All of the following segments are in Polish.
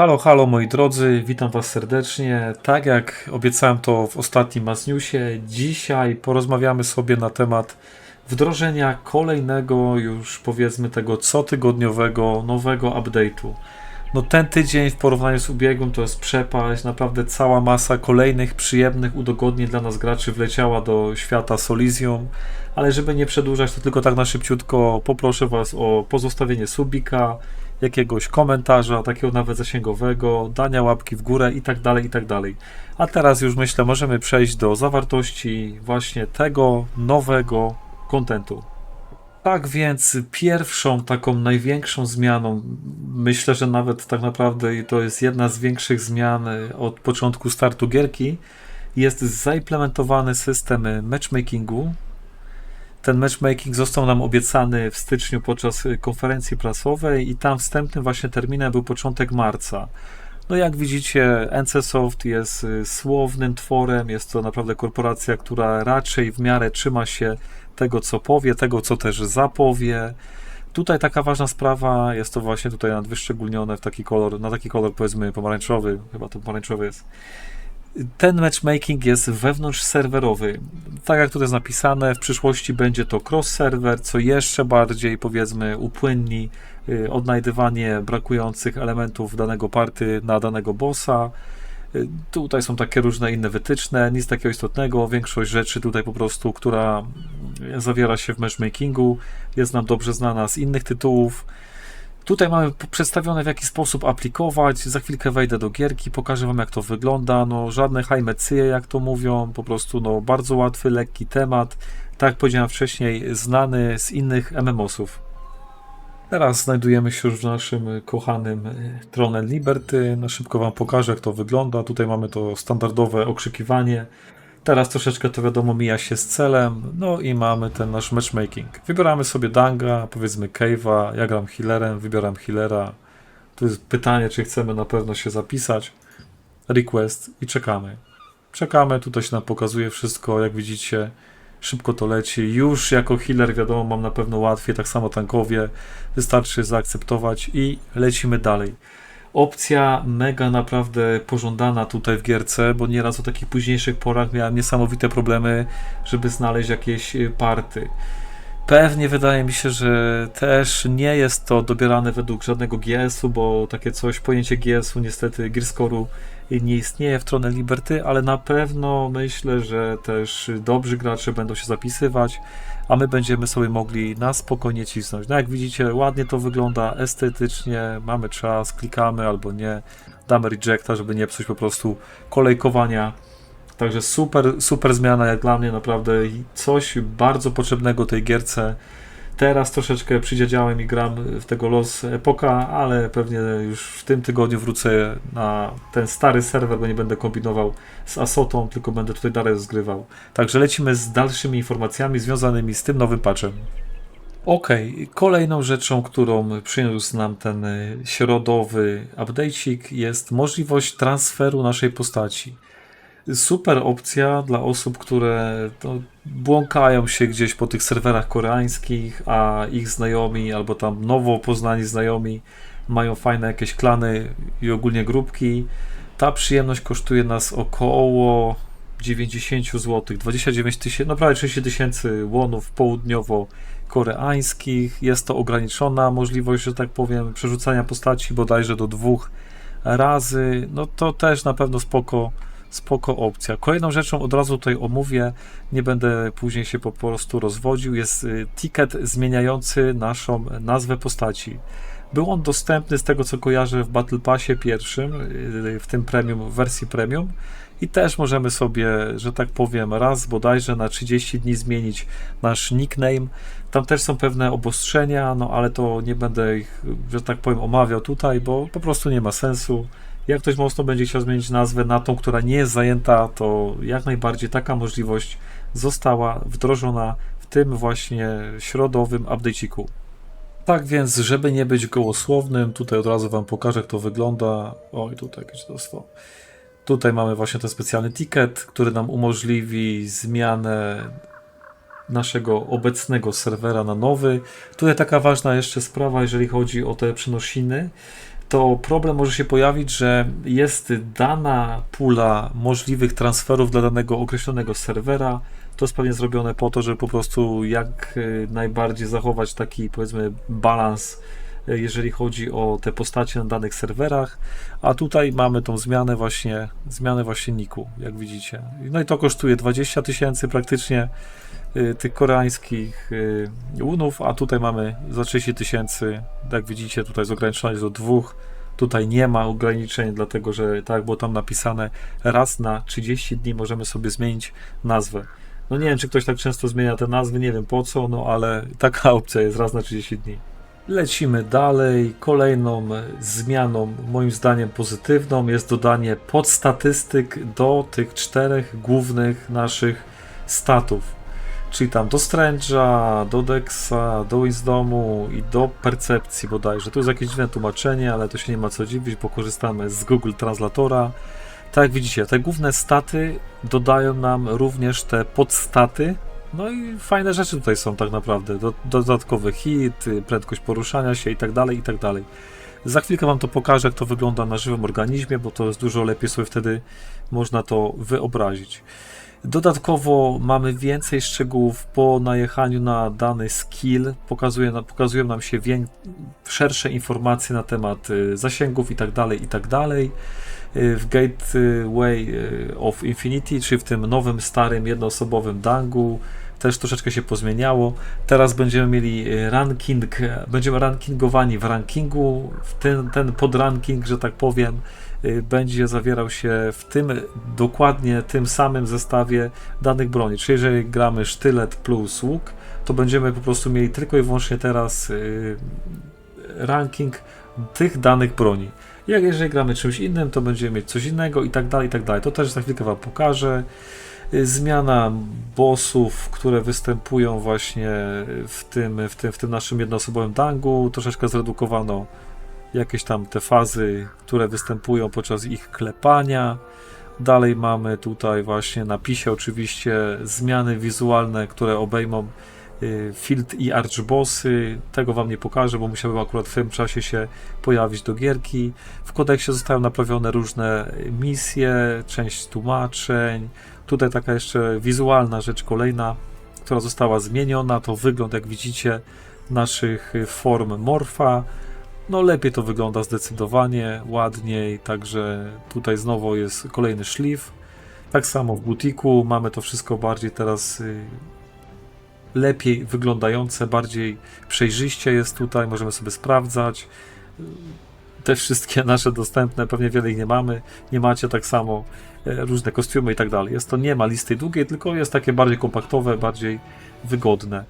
Halo, halo moi drodzy, witam was serdecznie. Tak jak obiecałem to w ostatnim Masniusie, dzisiaj porozmawiamy sobie na temat wdrożenia kolejnego już powiedzmy tego cotygodniowego nowego update'u. No ten tydzień w porównaniu z ubiegłym to jest przepaść, naprawdę cała masa kolejnych przyjemnych udogodnień dla nas graczy wleciała do świata Solizium, ale żeby nie przedłużać, to tylko tak na szybciutko poproszę was o pozostawienie subika, jakiegoś komentarza, takiego nawet zasięgowego, dania łapki w górę i tak dalej, i tak dalej. A teraz już myślę, możemy przejść do zawartości właśnie tego nowego kontentu. Tak więc pierwszą taką największą zmianą, myślę, że nawet tak naprawdę to jest jedna z większych zmian od początku startu gierki, jest zaimplementowany system matchmakingu. Ten matchmaking został nam obiecany w styczniu podczas y, konferencji prasowej i tam wstępnym właśnie terminem był początek marca. No jak widzicie, NCSoft jest y, słownym tworem, jest to naprawdę korporacja, która raczej w miarę trzyma się tego, co powie, tego, co też zapowie. Tutaj taka ważna sprawa, jest to właśnie tutaj nadwyszczególnione w taki kolor, na taki kolor powiedzmy pomarańczowy, chyba to pomarańczowy jest. Ten matchmaking jest wewnątrz serwerowy. Tak jak tutaj jest napisane, w przyszłości będzie to cross-server, co jeszcze bardziej powiedzmy upłynni y, odnajdywanie brakujących elementów danego party na danego bossa. Y, Tutaj są takie różne inne wytyczne, nic takiego istotnego. Większość rzeczy tutaj po prostu, która zawiera się w matchmakingu, jest nam dobrze znana z innych tytułów. Tutaj mamy przedstawione w jaki sposób aplikować. Za chwilkę wejdę do gierki, pokażę wam jak to wygląda. No żadne hajmecyje jak to mówią, po prostu no bardzo łatwy, lekki temat. Tak jak powiedziałem wcześniej, znany z innych MMOsów. Teraz znajdujemy się już w naszym y, kochanym y, Throne Liberty. Na szybko Wam pokażę, jak to wygląda. Tutaj mamy to standardowe okrzykiwanie. Teraz troszeczkę to wiadomo mija się z celem. No i mamy ten nasz matchmaking. Wybieramy sobie Danga, powiedzmy Cave'a. Ja gram healerem, wybieram healera. Tu jest pytanie, czy chcemy na pewno się zapisać. Request i czekamy. Czekamy, tutaj się nam pokazuje wszystko, jak widzicie. Szybko to leci. Już jako healer, wiadomo, mam na pewno łatwiej, tak samo tankowie. Wystarczy zaakceptować i lecimy dalej. Opcja mega naprawdę pożądana tutaj w gierce, bo nieraz o takich późniejszych porach miałem niesamowite problemy, żeby znaleźć jakieś y, party. Pewnie wydaje mi się, że też nie jest to dobierane według żadnego GS-u, bo takie coś, pojęcie GS-u niestety Gearscore'u nie istnieje w Throne Liberty, ale na pewno myślę, że też dobrzy gracze będą się zapisywać, a my będziemy sobie mogli na spokojnie cisnąć. No jak widzicie, ładnie to wygląda, estetycznie, mamy czas, klikamy albo nie, damy rejecta, żeby nie psuć po prostu kolejkowania. Także super, super zmiana jak dla mnie, naprawdę coś bardzo potrzebnego tej gierce. Teraz troszeczkę przydziadziałem i gram w tego Los Epoka, ale pewnie już w tym tygodniu wrócę na ten stary serwer, bo nie będę kombinował z Asotą, tylko będę tutaj dalej zgrywał. Także lecimy z dalszymi informacjami związanymi z tym nowym patchem. Okej, kolejną rzeczą, którą przyniósł nam ten środowy update'ik jest możliwość transferu naszej postaci super opcja dla osób, które no, błąkają się gdzieś po tych serwerach koreańskich, a ich znajomi albo tam nowo poznani znajomi mają fajne jakieś klany i ogólnie grupki. Ta przyjemność kosztuje nas około 90 zł, 29 tysięcy, no prawie 30 tysięcy łonów południowo-koreańskich. Jest to ograniczona możliwość, że tak powiem, przerzucania postaci bodajże do dwóch razy. No to też na pewno spoko spoko opcja. Kolejną rzeczą od razu tutaj omówię, nie będę później się po prostu rozwodził, jest y, ticket zmieniający naszą nazwę postaci. Był on dostępny z tego co kojarzę w Battle Passie pierwszym, y, w tym premium, w wersji premium i też możemy sobie, że tak powiem, raz bodajże na 30 dni zmienić nasz nickname. Tam też są pewne obostrzenia, no ale to nie będę ich, że tak powiem, omawiał tutaj, bo po prostu nie ma sensu. Jak ktoś mocno będzie chciał zmienić nazwę na tą, która nie jest zajęta, to jak najbardziej taka możliwość została wdrożona w tym właśnie środowym update'iku. Tak więc, żeby nie być gołosłownym, tutaj od razu Wam pokażę, jak to wygląda. Oj, tutaj jakieś dostwo. Tutaj mamy właśnie ten specjalny ticket, który nam umożliwi zmianę naszego obecnego serwera na nowy. Tutaj taka ważna jeszcze sprawa, jeżeli chodzi o te przenosiny to problem może się pojawić, że jest dana pula możliwych transferów dla danego określonego serwera. To jest pewnie zrobione po to, żeby po prostu jak y, najbardziej zachować taki powiedzmy balans, y, jeżeli chodzi o te postacie na danych serwerach. A tutaj mamy tą zmianę właśnie, zmianę właśnie niku, jak widzicie. No i to kosztuje 20 tysięcy praktycznie tych koreańskich y, unów, a tutaj mamy za 30 tysięcy, jak widzicie, tutaj jest ograniczone do dwóch. Tutaj nie ma ograniczeń, dlatego że tak było tam napisane, raz na 30 dni możemy sobie zmienić nazwę. No nie wiem, czy ktoś tak często zmienia te nazwy, nie wiem po co, no ale taka opcja jest raz na 30 dni. Lecimy dalej. Kolejną zmianą, moim zdaniem pozytywną, jest dodanie podstatystyk do tych czterech głównych naszych statów. Czyli tam do Strange'a, do Dexa, do Wisdomu i do Percepcji bodajże. Tu jest jakieś dziwne tłumaczenie, ale to się nie ma co dziwić, bo korzystamy z Google Translatora. Tak jak widzicie, te główne staty dodają nam również te podstaty. No i fajne rzeczy tutaj są tak naprawdę. Do, dodatkowy hit, prędkość poruszania się i tak dalej, i tak dalej. Za chwilkę Wam to pokażę, jak to wygląda na żywym organizmie, bo to jest dużo lepiej sobie wtedy można to wyobrazić. Dodatkowo mamy więcej szczegółów po najechaniu na dany skill. Pokazuje, pokazują nam się wię, szersze informacje na temat y, zasięgów i tak dalej, i tak. Y, W Gateway y, of Infinity, czyli w tym nowym, starym, jednoosobowym dangu, też troszeczkę się pozmieniało. Teraz będziemy mieli y, ranking, e, będziemy rankingowani w rankingu. Ten, ten podranking, że tak powiem, y, będzie zawierał się w tym dokładnie tym samym zestawie danych broni. Czyli jeżeli gramy sztylet plus łuk, to będziemy po prostu mieli tylko i wyłącznie teraz ranking tych danych broni. Jak jeżeli gramy czymś innym, to będziemy mieć coś innego i tak dalej, i tak dalej. To też za chwilkę Wam pokażę. Y, Zmiana bossów, które występują właśnie w tym, w tym, w tym naszym jednoosobowym dangu, troszeczkę zredukowano jakieś tam te fazy, które występują podczas ich klepania. Dalej mamy tutaj właśnie napisie oczywiście zmiany wizualne, które obejmą field i archbossy. Tego wam nie pokażę, bo musiałbym akurat w tym czasie się pojawić do gierki. W kodeksie zostały naprawione różne misje, część tłumaczeń. Tutaj taka jeszcze wizualna rzecz kolejna, która została zmieniona, to wygląd jak widzicie naszych form morfa. No lepiej to wygląda zdecydowanie, ładniej, także tutaj znowu jest kolejny szlif. Tak samo w butiku mamy to wszystko bardziej teraz y, lepiej wyglądające, bardziej przejrzyście jest tutaj, możemy sobie sprawdzać. Te wszystkie nasze dostępne, pewnie wiele ich nie mamy, nie macie tak samo, e, różne kostiumy i tak dalej. Jest to nie ma listy długiej, tylko jest takie bardziej kompaktowe, bardziej wygodne.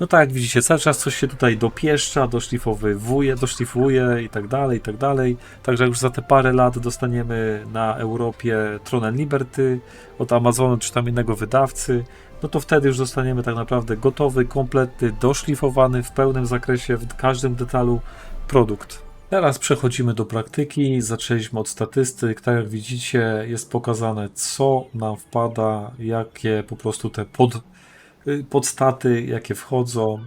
No tak jak widzicie, cały czas coś się tutaj dopieszcza, doszlifowuje, doszlifuje i tak dalej, i tak dalej. Także już za te parę lat dostaniemy na Europie Tron Liberty od Amazonu czy tam innego wydawcy, no to wtedy już dostaniemy tak naprawdę gotowy, kompletny, doszlifowany w pełnym zakresie, w każdym detalu produkt. Teraz przechodzimy do praktyki. Zaczęliśmy od statystyk. Tak jak widzicie, jest pokazane, co nam wpada, jakie po prostu te pod, y, podstaty, jakie wchodzą.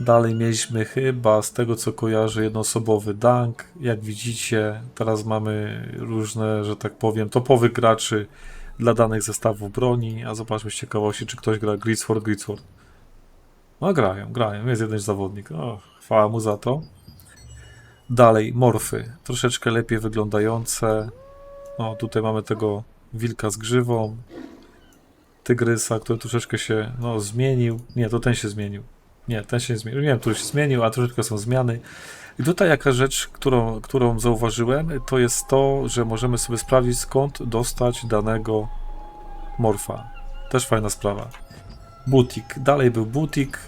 Dalej mieliśmy chyba, z tego co kojarzę, jednoosobowy dank. Jak widzicie, teraz mamy różne, że tak powiem, topowych graczy dla danych zestawów broni. A zobaczmy z ciekawości, czy ktoś gra Gridsword, Gridsword. No grają, grają. Jest jeden zawodnik. O, chwała mu za to. Dalej, morfy. Troszeczkę lepiej wyglądające. O, tutaj mamy tego wilka z grzywą. Tygrysa, który troszeczkę się no, zmienił. Nie, to ten się zmienił. Nie, ten się nie zmienił. Nie wiem, który się zmienił, a troszeczkę są zmiany. I tutaj jaka rzecz, którą, którą zauważyłem, to jest to, że możemy sobie sprawdzić skąd dostać danego morfa. Też fajna sprawa. Butik. Dalej był butik.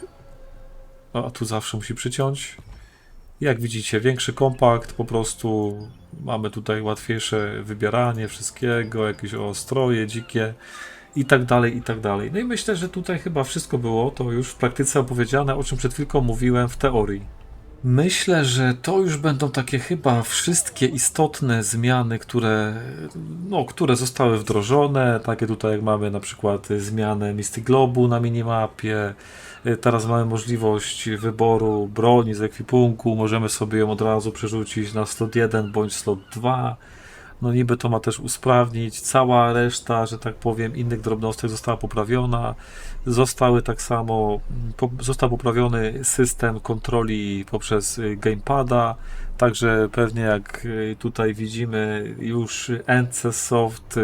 A tu zawsze musi przyciąć. Jak widzicie, większy kompakt, po prostu mamy tutaj łatwiejsze wybieranie wszystkiego, jakieś ostroje dzikie i tak dalej, i tak dalej. No i myślę, że tutaj chyba wszystko było to już w praktyce opowiedziane, o czym przed chwilką mówiłem w teorii. Myślę, że to już będą takie chyba wszystkie istotne zmiany, które, no, które zostały wdrożone. Takie tutaj jak mamy na przykład zmianę Misty Globu na minimapie. Teraz mamy możliwość wyboru broni z ekwipunku. Możemy sobie ją od razu przerzucić na slot 1 bądź slot 2. No niby to ma też usprawnić. Cała reszta, że tak powiem, innych drobnostek została poprawiona. Zostały tak samo, po, został poprawiony system kontroli poprzez y, gamepada. Także pewnie jak y, tutaj widzimy, już NC Soft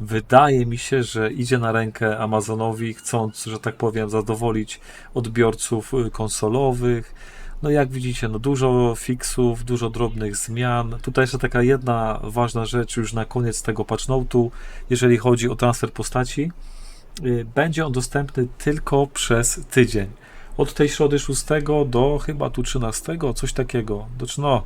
wydaje mi się, że idzie na rękę Amazonowi, chcąc, że tak powiem, zadowolić odbiorców y, konsolowych. No jak widzicie, no dużo fixów, dużo drobnych zmian. Tutaj jeszcze taka jedna ważna rzecz już na koniec tego patchnote'u, jeżeli chodzi o transfer postaci. Y, Będzie on dostępny tylko przez tydzień. Od tej środy 6 do chyba tu 13, coś takiego. No,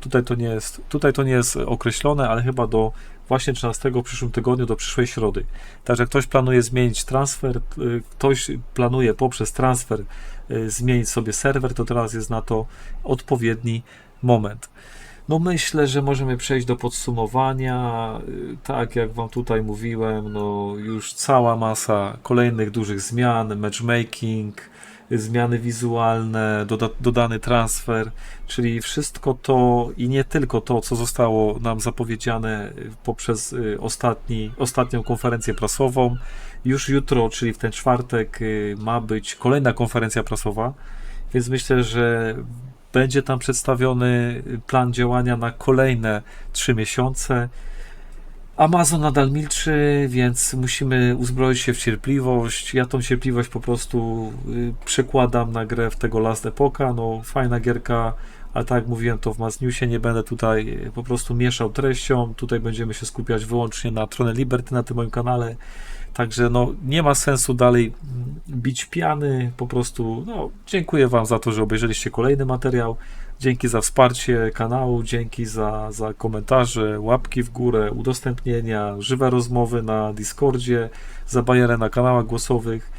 tutaj to nie jest, tutaj to nie jest określone, ale chyba do właśnie 13 w przyszłym tygodniu, do przyszłej środy. Także ktoś planuje zmienić transfer, y, ktoś planuje poprzez transfer y, zmienić sobie serwer, to teraz jest na to odpowiedni moment. No myślę, że możemy przejść do podsumowania. Y, Tak jak Wam tutaj mówiłem, no już cała masa kolejnych dużych zmian, matchmaking, zmiany wizualne, doda dodany transfer, czyli wszystko to i nie tylko to, co zostało nam zapowiedziane y, poprzez y, ostatni, ostatnią konferencję prasową. Już jutro, czyli w ten czwartek, y, ma być kolejna konferencja prasowa, więc myślę, że będzie tam przedstawiony plan działania na kolejne trzy miesiące. Amazon nadal milczy, więc musimy uzbroić się w cierpliwość. Ja tą cierpliwość po prostu y, przekładam na grę w tego Last Epocha. No, fajna gierka, ale tak jak mówiłem, to w Mazniusie nie będę tutaj y, po prostu mieszał treścią. Tutaj będziemy się skupiać wyłącznie na Throne Liberty na tym moim kanale. Także no, nie ma sensu dalej mm, bić piany. Po prostu no, dziękuję Wam za to, że obejrzeliście kolejny materiał. Dzięki za wsparcie kanału, dzięki za, za komentarze, łapki w górę, udostępnienia, żywe rozmowy na Discordzie, za bajerę na kanałach głosowych.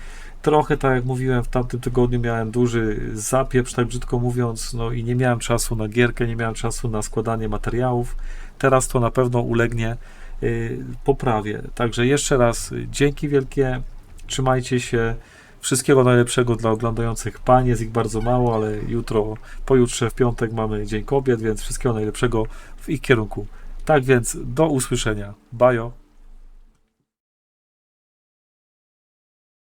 Trochę, tak jak mówiłem, w tamtym tygodniu miałem duży zapieprz, tak brzydko mówiąc, no i nie miałem czasu na gierkę, nie miałem czasu na składanie materiałów. Teraz to na pewno ulegnie y, poprawie. Także jeszcze raz y, dzięki wielkie, trzymajcie się. Wszystkiego najlepszego dla oglądających pań. Jest ich bardzo mało, ale jutro, pojutrze w piątek mamy Dzień Kobiet, więc wszystkiego najlepszego w ich kierunku. Tak więc do usłyszenia. Bajo.